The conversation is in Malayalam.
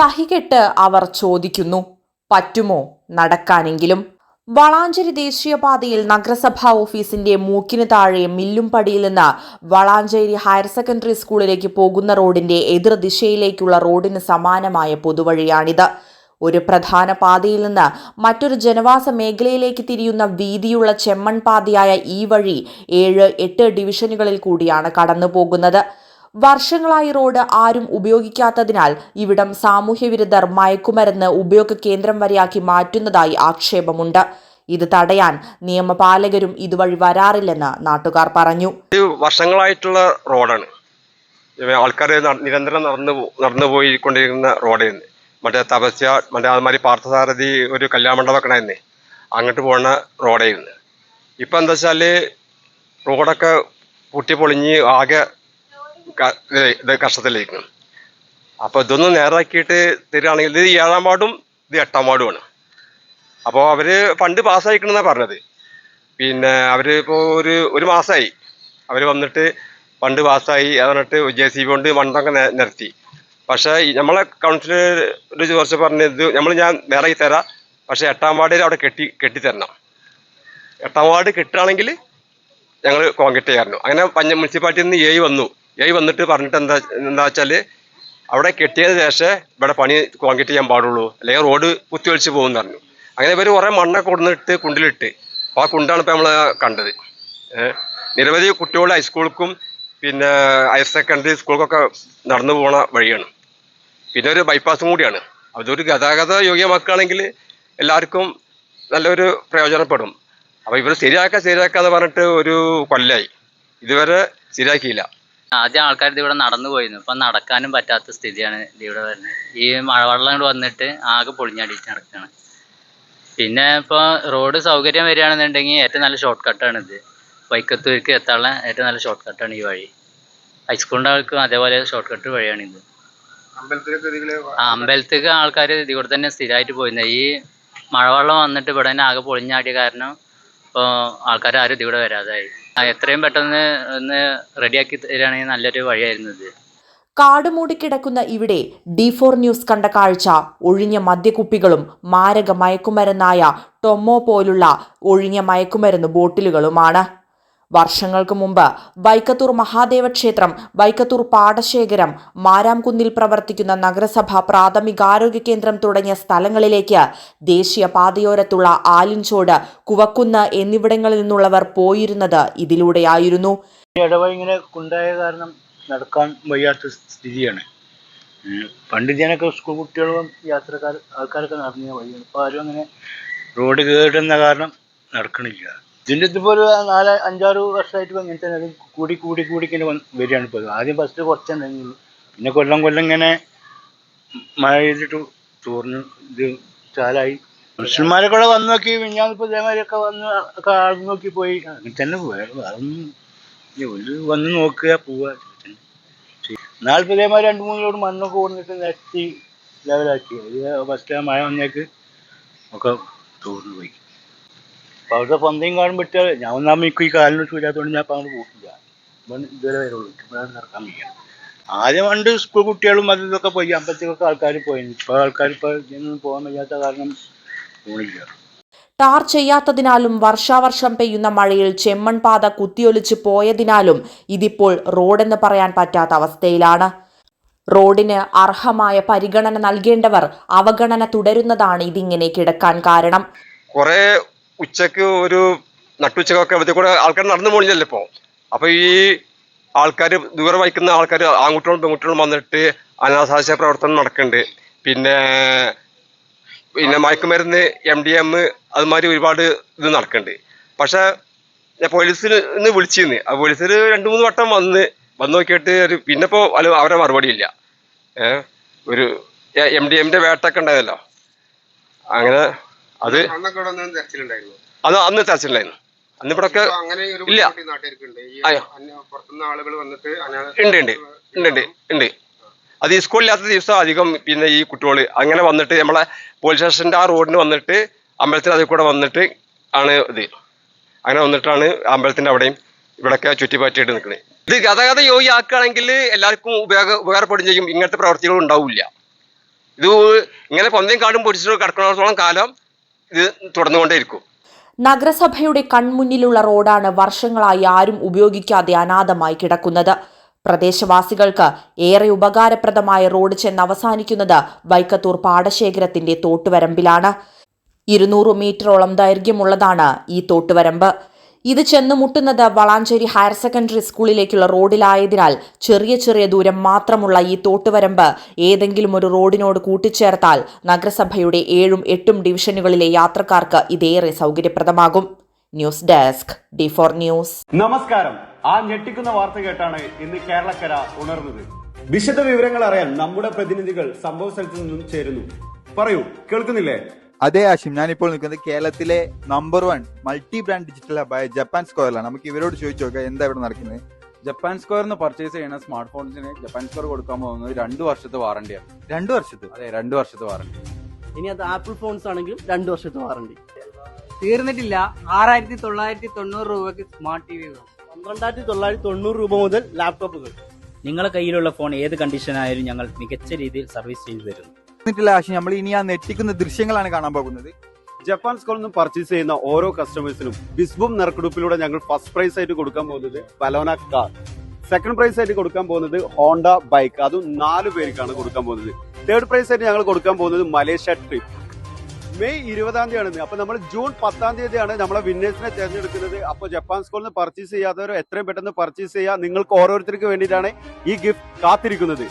സഹികെട്ട് അവർ ചോദിക്കുന്നു പറ്റുമോ നടക്കാനെങ്കിലും? വളാഞ്ചേരി ദേശീയപാതയിൽ നഗരസഭാ ഓഫീസിന്റെ മൂക്കിന് താഴെ മില്ലുംപടിയിൽ നിന്ന് വളാഞ്ചേരി ഹയർ സെക്കൻഡറി സ്കൂളിലേക്ക് പോകുന്ന റോഡിന്റെ എതിർദിശയിലേക്കുള്ള റോഡിന് സമാനമായ പൊതുവഴിയാണിത്. ഒരു പ്രധാന പാതയിൽ നിന്ന് മറ്റൊരു ജനവാസ മേഖലയിലേക്ക് തിരിയുന്ന വീതിയുള്ള ചെമ്മൺ പാതയായ ഈ വഴി ഏഴ് എട്ട് ഡിവിഷനുകളിൽ കൂടിയാണ് കടന്നു പോകുന്നത് വർഷങ്ങളായി റോഡ് ആരും ഉപയോഗിക്കാത്തതിനാൽ ഇവിടം സാമൂഹ്യവിരുദ്ധർ മയക്കുമരുന്ന് ഉപയോഗ കേന്ദ്രം വരെയാക്കി മാറ്റുന്നതായി ആക്ഷേപമുണ്ട്. ഇത് തടയാൻ നിയമപാലകരും ഇതുവഴി വരാറില്ലെന്ന് നാട്ടുകാർ പറഞ്ഞു. വർഷങ്ങളായിട്ടുള്ള റോഡാണ്. ആൾക്കാർ നിരന്തരം നടന്നു നടന്നു പോയിക്കൊണ്ടിരിക്കുന്ന റോഡായിരുന്നു. മറ്റേ തപസ്യ മറ്റേ അതുമാതിരി പാർത്ഥസാരഥി ഒരു കല്യാണ മണ്ഡപമൊക്കെ ഉണ്ടായിരുന്നേ. അങ്ങോട്ട് പോകുന്ന റോഡായിരുന്നു. ഇപ്പം എന്താ വെച്ചാൽ റോഡൊക്കെ പൊട്ടി പൊളിഞ്ഞ് ആകെ ഇത് കഷ്ടത്തിലിരിക്കുന്നു. അപ്പോൾ ഇതൊന്ന് നേരാക്കിയിട്ട് തരികയാണെങ്കിൽ ഇത് ഏഴാം വാർഡും ഇത് എട്ടാം വാർഡുമാണ്. അപ്പോൾ അവർ ഫണ്ട് പാസ്സായിക്കണമെന്നാണ് പറഞ്ഞത്. പിന്നെ അവർ ഇപ്പോൾ ഒരു ഒരു മാസമായി അവർ വന്നിട്ട് ഫണ്ട് പാസ്സായി അത് പറഞ്ഞിട്ട് ജെ സി ബി കൊണ്ട് മണ്ണൊക്കെ നിരത്തി പക്ഷേ നമ്മളെ കൗൺസിലർ ഒരു കുറച്ച് പറഞ്ഞത് നമ്മൾ ഞാൻ വേറെ തരാം. പക്ഷേ എട്ടാം വാർഡിൽ അവിടെ കെട്ടി കെട്ടിത്തരണം എട്ടാം വാർഡ് കെട്ടുകയാണെങ്കിൽ ഞങ്ങൾ കോൺക്രീറ്റ് ചെയ്യാറുണ്ട്. അങ്ങനെ പഞ്ഞ മുനിസിപ്പാലിറ്റിയിൽ നിന്ന് ഏഴ് വന്നു. ഏഴ് വന്നിട്ട് പറഞ്ഞിട്ട് എന്താ എന്താ വെച്ചാൽ അവിടെ കെട്ടിയതിന് ശേഷം ഇവിടെ പണി കോൺക്രീറ്റ് ചെയ്യാൻ പാടുള്ളൂ. അല്ലെങ്കിൽ റോഡ് കുത്തിവെളിച്ച് പോകുമെന്ന് പറഞ്ഞു. അങ്ങനെ ഇവർ കുറേ മണ്ണൊക്കെ കൊടുന്നിട്ട് കുണ്ടിലിട്ട്. അപ്പോൾ ആ കുണ്ടാണ് ഇപ്പോൾ നമ്മൾ കണ്ടത്. നിരവധി കുട്ടികൾ ഹൈസ്കൂൾക്കും പിന്നെ ഹയർ സെക്കൻഡറി സ്കൂൾക്കൊക്കെ നടന്നു പോണ വഴിയാണ്. പിന്നെ ഒരു ബൈപ്പാസും കൂടിയാണ്. അതൊരു ഗതാഗത യോഗ്യമാക്കുകയാണെങ്കിൽ എല്ലാവർക്കും നല്ലൊരു പ്രയോജനപ്പെടും. അപ്പോൾ ഇവർ ശരിയാക്കുക ശരിയാക്കുക എന്ന് പറഞ്ഞിട്ട് ഒരു കൊല്ലായി. ഇതുവരെ ശരിയാക്കിയില്ല. ആദ്യം ആൾക്കാർ ഇവിടെ നടന്നു പോയിരുന്നു. ഇപ്പം നടക്കാനും പറ്റാത്ത സ്ഥിതിയാണ് ഇവിടെ വരുന്നത്. ഈ മഴവെള്ളം ഇവിടെ വന്നിട്ട് ആകെ പൊളിഞ്ഞടിച്ച് നടക്കുകയാണ് പിന്നെ ഇപ്പോൾ റോഡ് സൗകര്യം വരികയാണെന്നുണ്ടെങ്കിൽ ഏറ്റവും നല്ല ഷോർട്ട് കട്ടാണ് ഇത്. വൈക്കത്തൂർക്ക് എത്താനുള്ള ഏറ്റവും നല്ല ഷോർട്ട് കട്ടാണ് ഈ വഴി. ഹൈസ്കൂളിന്റെ ആൾക്കും അതേപോലെ ഷോർട്ട് കട്ട് വഴിയാണിത് അമ്പലത്തേക്ക് ആൾക്കാർ ഇതിവിടെ തന്നെ സ്ഥിരമായിട്ട് പോയിരുന്നത് ഈ മഴവെള്ളം വന്നിട്ട് ഇവിടെ തന്നെ ആകെ പൊളിഞ്ഞാടിയ കാരണം ഇപ്പോൾ ആൾക്കാർ ആരും ഇതിവിടെ വരാതായി. ആ, എത്രയും പെട്ടെന്ന് ഒന്ന് റെഡിയാക്കി തരികയാണെങ്കിൽ നല്ലൊരു വഴിയായിരുന്നു ഇത്. കാട് മൂടിക്കിടക്കുന്ന ഇവിടെ ഡി ഫോർ ന്യൂസ് കണ്ട കാഴ്ച. ഒഴിഞ്ഞ മദ്യക്കുപ്പികളും മാരക മയക്കുമരുന്നായ ടൊമ്മോ പോലുള്ള ഒഴിഞ്ഞ മയക്കുമരുന്ന് ബോട്ടിലുകളുമാണ്. വർഷങ്ങൾക്ക് മുമ്പ് വൈക്കത്തൂർ മഹാദേവ ക്ഷേത്രം വൈക്കത്തൂർ പാടശേഖരം മാരാംകുന്നിൽ പ്രവർത്തിക്കുന്ന നഗരസഭ പ്രാഥമികാരോഗ്യ കേന്ദ്രം തുടങ്ങിയ സ്ഥലങ്ങളിലേക്ക് ദേശീയ പാതയോരത്തുള്ള ആലിൻചോട് കുവക്കുന്ന് എന്നിവിടങ്ങളിൽ നിന്നുള്ളവർ പോയിരുന്നത് ഇതിലൂടെയായിരുന്നു. ഇടവഴിങ്ങനെ ഉണ്ടായ കാരണം നടക്കാൻ വയ്യാത്ത സ്ഥിതിയാണ്. പണ്ട് ഇതിനൊക്കെ സ്കൂൾ കുട്ടികളും യാത്രക്കാർ ആൾക്കാരൊക്കെ നടന്ന വഴിയാണ്. ആരും അങ്ങനെ റോഡ് കേടുന്ന കാരണം നടക്കണില്ല. ഇതിന്റെ ഇതിപ്പോൾ നാല് അഞ്ചാറ് വർഷമായിട്ട് ഇപ്പം ഇങ്ങനെ അത് കൂടി കൂടി കൂടി ഇങ്ങനെ വരികയാണ് ഇപ്പോൾ ആദ്യം ഫസ്റ്റ് കുറച്ചുണ്ടെങ്കിലും പിന്നെ കൊല്ലം കൊല്ലം ഇങ്ങനെ മഴ ചെയ്തിട്ട് ചോറിന് ഇത് ചാലായി. മുസ്ലിംമാരൊക്കെ കൂടെ വന്ന് നോക്കി മിഞ്ഞാന്നിപ്പോൾ ഇതേമാതിരിയൊക്കെ വന്ന് ഒക്കെ ആൾ നോക്കി പോയി. അങ്ങനെ തന്നെ വേറെ ഒരു വന്ന് നോക്കുക പോവുക എന്നാളിപ്പോൾ ഇതേമാതിരി രണ്ട് മൂന്ന് ലോട് മണ്ണൊക്കെ ഓടുന്നിട്ട് നിരത്തി ലെവലാക്കി ഫസ്റ്റ് മഴ വന്നേക്ക് ഒക്കെ തോർന്നു പോയി. അവിടുത്തെ പന്തയും പറ്റിയാൽ ഞാൻ ഒന്നാമ എനിക്ക് ഈ കാലിന് ചൂരാത്തോണ്ട് ഞാൻ അപ്പോൾ അങ്ങോട്ട് ഇപ്പം ഇതുവരെ വരുള്ളൂ. ഇപ്പോഴാണ് നടക്കാൻ വയ്യ. ആദ്യം പണ്ട് സ്കൂൾ കുട്ടികളും അത് ഇതൊക്കെ പോയി. അമ്പത്തേക്കൊക്കെ ആൾക്കാർ പോയി ഇപ്പോൾ ആൾക്കാർ ഇപ്പോൾ ഇതിനൊന്നും പോകാൻ വയ്യാത്ത കാരണം പോണില്ല ടാർ ചെയ്യാത്തതിനാലും വർഷാവർഷം പെയ്യുന്ന മഴയിൽ ചെമ്മൺ പാത കുത്തിയൊലിച്ച് പോയതിനാലും ഇതിപ്പോൾ റോഡെന്ന് പറയാൻ പറ്റാത്ത അവസ്ഥയിലാണ്. റോഡിന് അർഹമായ പരിഗണന നൽകേണ്ടവർ അവഗണന തുടരുന്നതാണ് ഇതിങ്ങനെ കിടക്കാൻ കാരണം. കുറേ ഉച്ചയ്ക്ക് ഒരു നട്ടുച്ചക്കൊക്കെ ഇതിൽ കൂടെ ആൾക്കാർ നടന്നു പോണില്ലല്ലോ ഇപ്പോൾ അപ്പൊ ഈ ആൾക്കാർ ദൂരെ വഹിക്കുന്ന ആൾക്കാർ ആൺകുട്ടികളും പെൺകുട്ടികളും വന്നിട്ട് അനാഥാശ പ്രവർത്തനം നടക്കുന്നുണ്ട് പിന്നെ പിന്നെ മയക്കുമരുന്ന് എം ഡി എം അതുമാതിരി ഒരുപാട് ഇത് നടക്കുന്നുണ്ട് പക്ഷെ ഞാൻ പോലീസിൽ നിന്ന് വിളിച്ചിരുന്നു ആ പോലീസിൽ രണ്ട് മൂന്ന് വട്ടം വന്ന് വന്ന് നോക്കിയിട്ട് ഒരു പിന്നെ ഇപ്പോൾ അവരെ മറുപടി ഇല്ല ഒരു എം ഡി എമ്മിന്റെ വേട്ടൊക്കെ ഉണ്ടായതല്ലോ അങ്ങനെ അത് ഇവിടെ അത് അന്ന് തെരച്ചിലായിരുന്നു അന്ന് ഒരു ഇല്ല. ഉണ്ട് ഉണ്ട്. ഉണ്ട് ഉണ്ട് അത് ഈ സ്കൂളില്ലാത്ത ദിവസം അധികം പിന്നെ ഈ കുട്ടികൾ അങ്ങനെ വന്നിട്ട് നമ്മളെ പോലീസ് സ്റ്റേഷന്റെ ആ റോഡിന് വന്നിട്ട് അമ്പലത്തിന് അതിൽ കൂടെ വന്നിട്ട് ആണ് ഇത്. അങ്ങനെ വന്നിട്ടാണ് അമ്പലത്തിന്റെ അവിടെയും ഇവിടെയൊക്കെ ചുറ്റിപ്പറ്റിയിട്ട് നിൽക്കുന്നത് ഇത് ഗതാഗത യോഗ്യമാക്കുകയാണെങ്കിൽ എല്ലാവർക്കും ഉപയോഗ ഉപകാരപ്പെടുകയും ചെയ്യും. ഇങ്ങനത്തെ പ്രവർത്തികൾ ഉണ്ടാവില്ല. ഇത് ഇങ്ങനെ പൊന്തയും കാടും പൊടിച്ചിട്ട് കിടക്കുന്നിടത്തോളം കാലം ഇത് തുടർന്നുകൊണ്ടേയിരിക്കും. നഗരസഭയുടെ കൺമുന്നിലുള്ള റോഡാണ് വർഷങ്ങളായി ആരും ഉപയോഗിക്കാതെ അനാഥമായി കിടക്കുന്നത്. പ്രദേശവാസികൾക്ക് ഏറെ ഉപകാരപ്രദമായ റോഡ് ചെന്ന് അവസാനിക്കുന്നത് വൈക്കത്തൂർ പാടശേഖരത്തിന്റെ തോട്ടുവരമ്പിലാണ്. ഇരുന്നൂറ് മീറ്ററോളം ദൈർഘ്യമുള്ളതാണ് ഈ തോട്ടുവരമ്പ്. ഇത് ചെന്ന് മുട്ടുന്നത് വളാഞ്ചേരി ഹയർ സെക്കൻഡറി സ്കൂളിലേക്കുള്ള റോഡിലായതിനാൽ ചെറിയ ചെറിയ ദൂരം മാത്രമുള്ള ഈ തോട്ടുവരമ്പ് ഏതെങ്കിലും ഒരു റോഡിനോട് കൂട്ടിച്ചേർത്താൽ നഗരസഭയുടെ ഏഴും എട്ടും ഡിവിഷനുകളിലെ യാത്രക്കാർക്ക് ഇതേറെ സൗകര്യപ്രദമാകും. News desk D four news. നമസ്കാരം. ആ ഞെട്ടിക്കുന്ന വാർത്ത കേട്ടാണ് ഇന്ന് കേരളക്കര ഉണർന്നത്. വിശദ വിവരങ്ങൾ അറിയാൻ നമ്മുടെ പ്രതിനിധികൾ സംഭവ സ്ഥലത്ത് നിന്നും ചേരുന്നു. പറയൂ കേൾക്കുന്നില്ലേ? അതെ ആശയം ഞാനിപ്പോൾ നിൽക്കുന്നത് കേരളത്തിലെ number one multi brand digital ഹബായ Japan സ്ക്വയറിലാണ് നമുക്ക് ഇവരോട് ചോദിച്ചു നോക്കാം എന്താ ഇവിടെ നടക്കുന്നത്? ജപ്പാൻ സ്ക്വയറിന് പർച്ചേസ് ചെയ്യുന്ന സ്മാർട്ട് ഫോൺസിന് ജപ്പാൻ സ്ക്വയർ കൊടുക്കാൻ പോകുന്നത് രണ്ട് വർഷത്തെ വാറണ്ടിയാണ് രണ്ടു വർഷത്തെ? അതെ രണ്ട് വർഷത്തെ വാറണ്ടി ഇനി അത് ആപ്പിൾ ഫോൺസ് ആണെങ്കിലും രണ്ട് വർഷത്തെ വാറണ്ടി തീർന്നിട്ടില്ല. ആറായിരത്തി തൊള്ളായിരത്തി തൊണ്ണൂറ് രൂപയ്ക്ക് സ്മാർട്ട് ടി വി പന്ത്രണ്ടായിരത്തി തൊള്ളായിരത്തി തൊണ്ണൂറ് രൂപ മുതൽ ലാപ്ടോപ്പുകൾ നിങ്ങളുടെ കയ്യിലുള്ള ഫോൺ ഏത് കണ്ടീഷനായാലും ഞങ്ങൾ മികച്ച രീതിയിൽ സർവീസ് ചെയ്തു തരുന്നു. എന്നിട്ടില്ല ആശയം നമ്മൾ ഇനി ആ നെറ്റിക്കുന്ന ദൃശ്യങ്ങളാണ് കാണാൻ പോകുന്നത്. ജപ്പാൻ സ്കൂളിൽ നിന്ന് പർച്ചേസ് ചെയ്യുന്ന ഓരോ കസ്റ്റമേഴ്സിനും ബിസ്ബും നറുക്കെടുപ്പിലൂടെ ഞങ്ങൾ ഫസ്റ്റ് പ്രൈസ് ആയിട്ട് കൊടുക്കാൻ പോകുന്നത് ബലോന കാർ സെക്കൻഡ് പ്രൈസ് ആയിട്ട് കൊടുക്കാൻ പോകുന്നത് ഹോണ്ട ബൈക്ക് അതും നാല് പേർക്കാണ് കൊടുക്കാൻ പോകുന്നത്. തേർഡ് പ്രൈസ് ആയിട്ട് ഞങ്ങൾ കൊടുക്കാൻ പോകുന്നത് മലേഷ്യ ട്രിപ്പ് മെയ് ഇരുപതാം തീയതിയാണ് അപ്പൊ നമ്മൾ ജൂൺ പത്താം തീയതിയാണ് നമ്മളെ വിന്നേഴ്സിനെ തിരഞ്ഞെടുക്കുന്നത്. അപ്പോൾ ജപ്പാൻ സ്കൂളിൽ നിന്ന് പർച്ചേസ് ചെയ്യാത്തവരോ എത്രയും പെട്ടെന്ന് പർച്ചേസ് ചെയ്യുക നിങ്ങൾക്ക് ഓരോരുത്തർക്ക് വേണ്ടിയിട്ടാണ് ഈ ഗിഫ്റ്റ് കാത്തിരിക്കുന്നത്.